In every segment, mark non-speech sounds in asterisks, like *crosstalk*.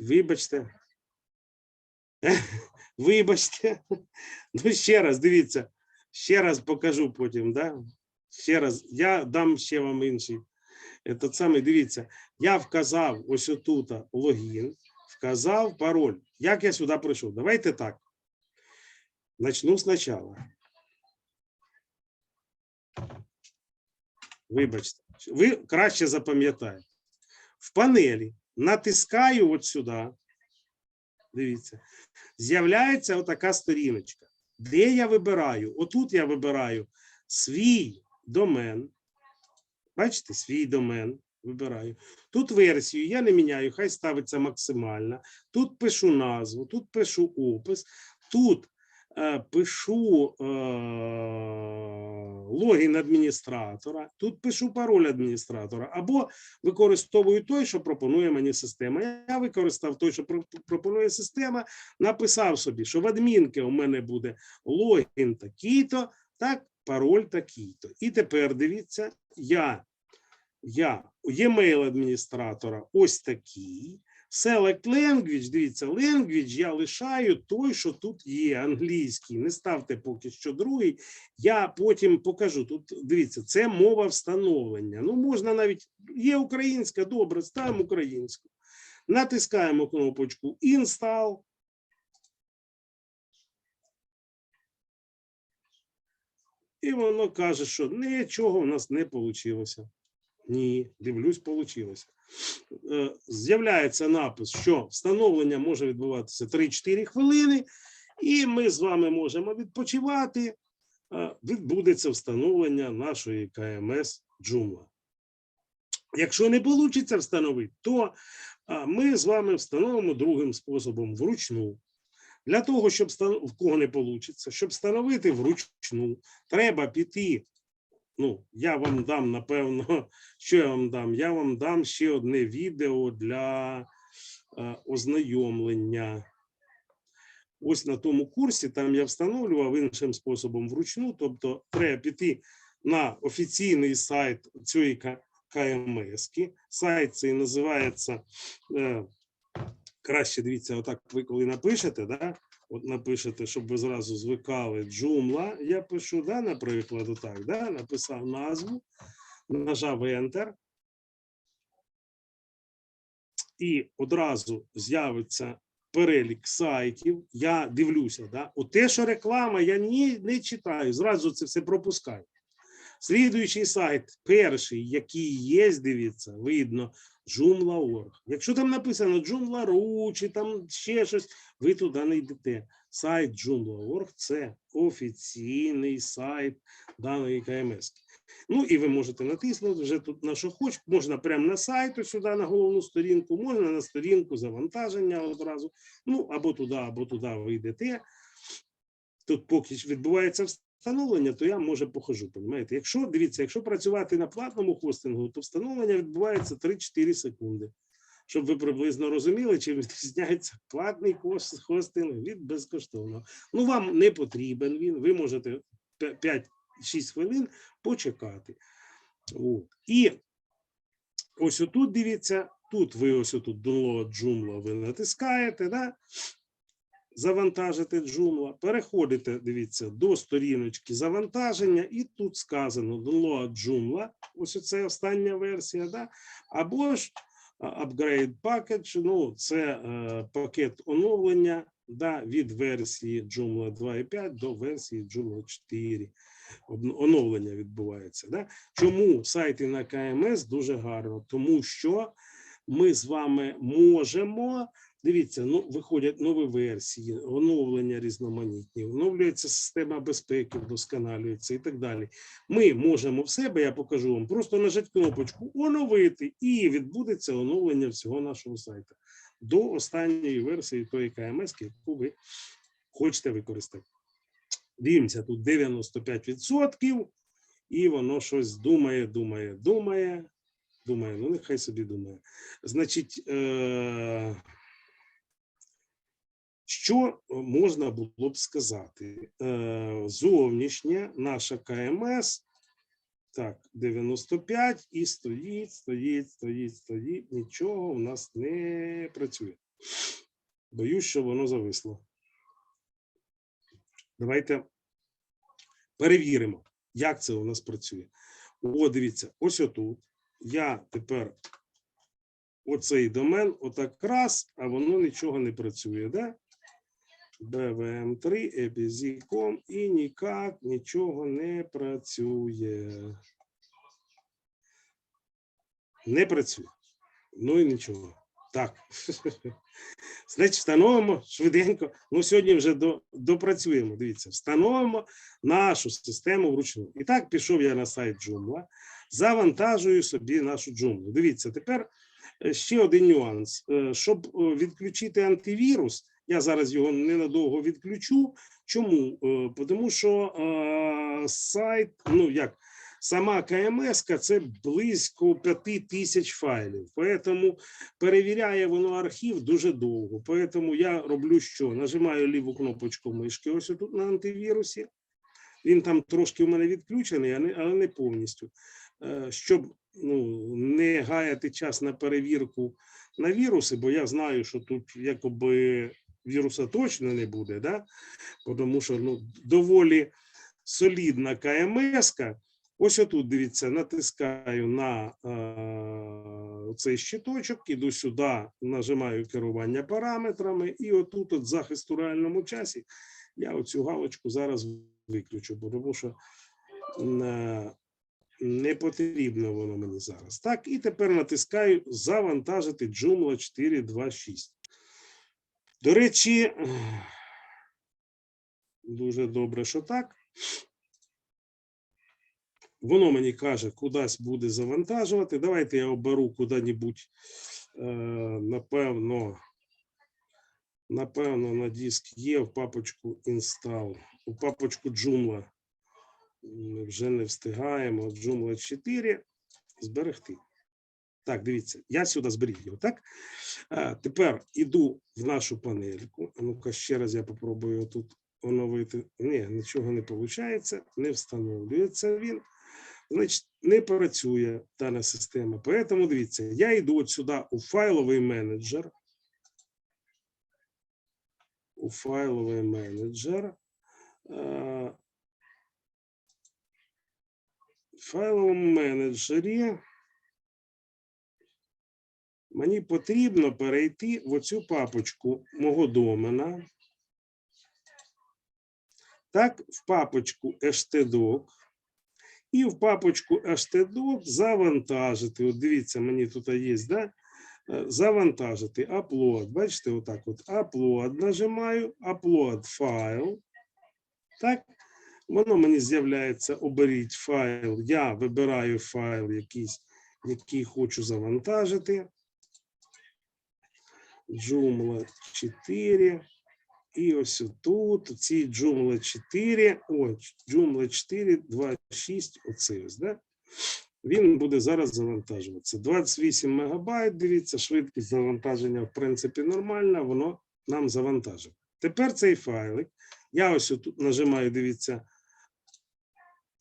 Вибачте. *laughs* Вибачте. Ну, ще раз, дивіться. Ще раз покажу потім, да? Ще раз, я дам ще вам інший. Це саме, дивіться, я вказав ось отут логін, вказав пароль. Як я сюди прийшов? Давайте так. Начну спочатку. Вибачте, ви краще запам'ятаєте. В панелі натискаю от сюди. Дивіться, з'являється отака сторіночка, де я вибираю. Отут я вибираю свій домен. Бачите, свій домен вибираю. Тут версію я не міняю, хай ставиться максимальна. Тут пишу назву, тут пишу опис, тут пишу е, логін адміністратора, тут пишу пароль адміністратора, або використовую той, що пропонує мені система. Я використав той, що пропонує система, написав собі, що в адмінки у мене буде логін такий-то, так, пароль такий-то. І тепер дивіться, я, я e-mail адміністратора ось такий. Select language, дивіться, language я лишаю той, що тут є, англійський. Не ставте поки що другий. Я потім покажу. Тут дивіться, це мова встановлення. Ну, можна навіть є українська, добре, ставимо українську. Натискаємо кнопочку Install. І воно каже, що нічого в нас не вийшло. Ні, дивлюсь, вийшло. З'являється напис, що встановлення може відбуватися 3-4 хвилини, і ми з вами можемо відпочивати. Е, Відбудеться встановлення нашої КМС Joomla. Якщо не вийде встановити, то ми з вами встановимо другим способом вручну. Для того, щоб в кого не вийде, щоб встановити вручну, треба піти. Ну, я вам дам, напевно, *laughs* що я вам дам? Я вам дам ще одне відео для е, ознайомлення. Ось на тому курсі там я встановлював іншим способом вручну, тобто треба піти на офіційний сайт цієї КМС. Сайт цей називається е, краще дивіться, отак ви коли напишете, да? От напишете, щоб ви зразу звикали джумла. я пишу, да, наприклад, отак, да? написав назву, нажав Enter. І одразу з'явиться перелік сайтів. Я дивлюся, да? От те, що реклама, я ні, не читаю, зразу це все пропускаю. Слідуючий сайт, перший, який є, дивіться, видно, Joomla.org. Якщо там написано Joomla.ru чи там ще щось, ви туди не йдете. Сайт Joomla.org – це офіційний сайт даної КМС. Ну і ви можете натиснути вже тут на що хоч, можна прямо на сайт, сюди на головну сторінку, можна на сторінку завантаження одразу. Ну або туди, або туди ви йдете. Тут поки відбувається встановлення, то я може похожу. Понімаєте? Якщо дивіться, якщо працювати на платному хостингу, то встановлення відбувається 3-4 секунди. Щоб ви приблизно розуміли, чим відрізняється платний хостинг від безкоштовного. Ну, вам не потрібен він, ви можете 5-6 хвилин почекати. От. І ось отут дивіться, тут ви ось отут download Joomla ви натискаєте, да? Завантажити Joomla, переходите, дивіться, до сторіночки завантаження, і тут сказано download Joomla, ось це остання версія, да? або ж upgrade package, ну, це е, пакет оновлення да, від версії Joomla 2.5 до версії Joomla 4. Обн- Оновлення відбувається. Да? Чому сайти на КМС дуже гарно? Тому що ми з вами можемо. Дивіться, ну виходять нові версії, оновлення різноманітні, оновлюється система безпеки, вдосконалюється і так далі. Ми можемо в себе, я покажу вам, просто нажати кнопочку оновити, і відбудеться оновлення всього нашого сайту до останньої версії тої КМС, яку ви хочете використати. Дивимося, тут 95%, і воно щось думає, думає, думає. Думає, ну нехай собі думає. Значить, е- що можна було б сказати? Е- зовнішня наша КМС, так, 95 і стоїть, стоїть, стоїть, стоїть. Нічого у нас не працює. Боюсь, що воно зависло. Давайте перевіримо, як це у нас працює. О, дивіться, ось отут. Я тепер оцей домен, отак раз, а воно нічого не працює, да? BVM3, EBZ.com і ніяк нічого не працює. Не працює. Ну і нічого. Так. *laughs* Значить, встановимо швиденько. Ну, сьогодні вже до, допрацюємо. Дивіться, встановимо нашу систему вручну. І так, пішов я на сайт Joomla, завантажую собі нашу Joomla. Дивіться, тепер е, ще один нюанс. Е, Щоб е, відключити антивірус, я зараз його ненадовго відключу. Чому? Е, Тому що е, сайт, ну як, сама КМС це близько 5 тисяч файлів. Тому перевіряє воно архів дуже довго. Тому я роблю що? Нажимаю ліву кнопочку мишки, ось тут на антивірусі. Він там трошки у мене відключений, але не повністю. Е, Щоб ну, не гаяти час на перевірку на віруси, бо я знаю, що тут якоби віруса точно не буде, да? тому що ну, доволі солідна КМС. Ось отут, дивіться, натискаю на е, цей щиточок, іду сюди, нажимаю керування параметрами, і отут от захист у реальному часі. Я оцю галочку зараз виключу, тому що е, не потрібно воно мені зараз. Так, і тепер натискаю завантажити Joomla 426. До речі, дуже добре, що так. Воно мені каже, кудись буде завантажувати. Давайте я оберу куди-небудь, е, напевно, напевно, на диск є в папочку install, у папочку Joomla. Ми вже не встигаємо. Joomla 4 зберегти. Так, дивіться, я сюди зберіг його, так? А, тепер іду в нашу панельку. Ну-ка, ще раз я попробую тут оновити. Ні, нічого не виходить, не встановлюється він. Значить, не працює дана система. Тому дивіться, я йду от сюди у файловий менеджер. У файловий менеджер. В файловому менеджері мені потрібно перейти в оцю папочку мого домена. Так, в папочку htdoc. І в папочку htdoc завантажити. От дивіться, мені тут є, да? Е, Завантажити upload. Бачите, отак от upload нажимаю, upload файл. Так, воно мені з'являється, оберіть файл. Я вибираю файл якийсь, який хочу завантажити. Joomla 4. І ось тут ці Joomla 4, ось Joomla 4, 2.6, оцей ось, да? Він буде зараз завантажуватися. 28 мегабайт, дивіться, швидкість завантаження, в принципі, нормальна, воно нам завантажить. Тепер цей файлик, я ось тут нажимаю, дивіться,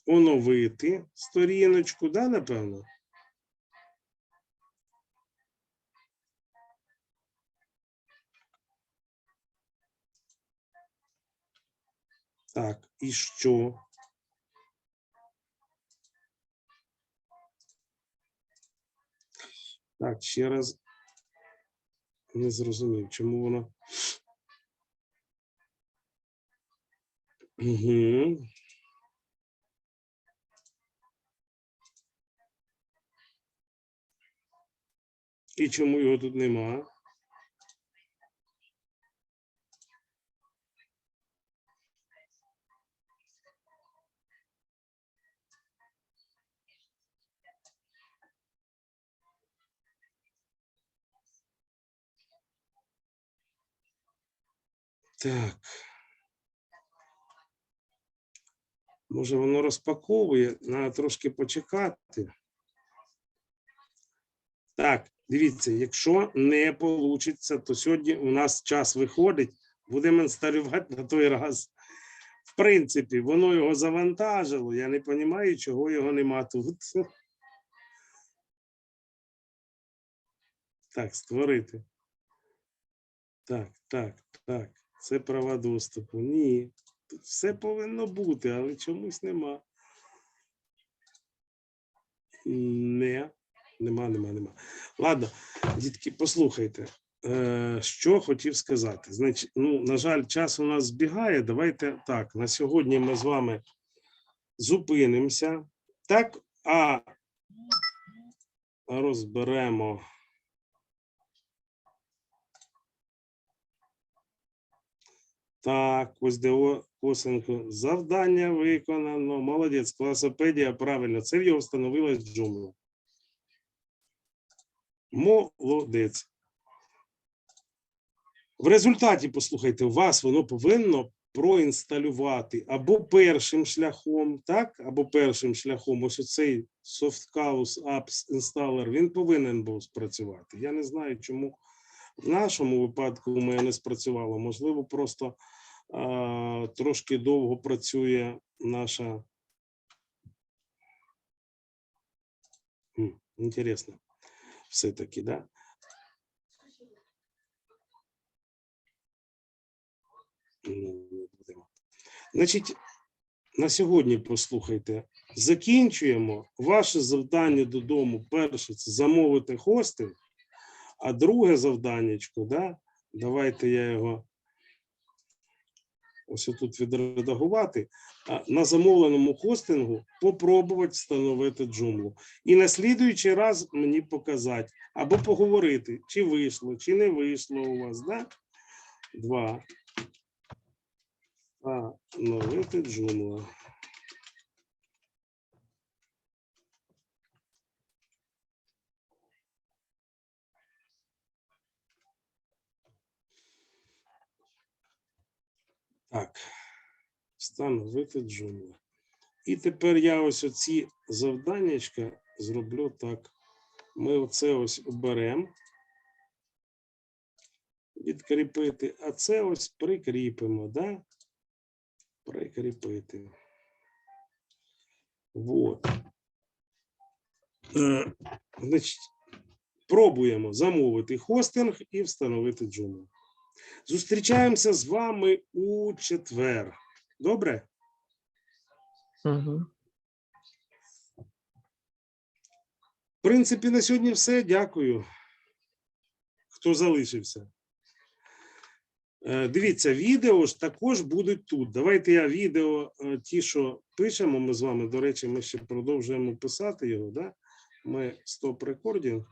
оновити сторіночку, да, напевно? Так, і що? Так, ще раз не зрозумів, чому воно. Угу. І чому його тут нема? Так. Може, воно розпаковує, треба трошки почекати. Так, дивіться, якщо не вийде, то сьогодні у нас час виходить, будемо інсталювати на той раз. В принципі, воно його завантажило. Я не розумію, чого його нема тут. Так, створити. Так, так, так. Це права доступу. Ні. Тут все повинно бути, але чомусь нема. Не, нема, нема, нема. Ладно, дітки, послухайте, е, що хотів сказати. Значить, ну, на жаль, час у нас збігає. Давайте так. На сьогодні ми з вами зупинимося. Так, а розберемо. Так, ось де О- Косенко. Завдання виконано. Молодець. Класопедія. Правильно. Це в його встановилась джумла. Молодець. В результаті, послухайте, вас воно повинно проінсталювати або першим шляхом, так, або першим шляхом, ось оцей Softcaus Apps Installer, він повинен був спрацювати. Я не знаю, чому в нашому випадку у мене не спрацювало. Можливо, просто а, трошки довго працює наша. Хм, Інтересно. Все-таки, да? Ну. Значить, на сьогодні послухайте. Закінчуємо. Ваше завдання додому. Перше це замовити хостинг, а друге завданнячко, да, давайте я його ось тут відредагувати. На замовленому хостингу попробувати встановити джумлу. І на слідуючий раз мені показати або поговорити, чи вийшло, чи не вийшло у вас. Да? Два. Встановити джумла. Так, встановити джумла. І тепер я ось оці завданнячка зроблю так. Ми оце ось оберемо. Відкріпити, а це ось прикріпимо, да? Прикріпити. Вот. Е, значить, пробуємо замовити хостинг і встановити джумлу. Зустрічаємося з вами у четвер. Добре? Угу. В принципі, на сьогодні все. Дякую. Хто залишився. Е, Дивіться, відео ж також будуть тут. Давайте я відео, е, ті, що пишемо, ми з вами, до речі, ми ще продовжуємо писати його. Да? Ми стоп рекордінг.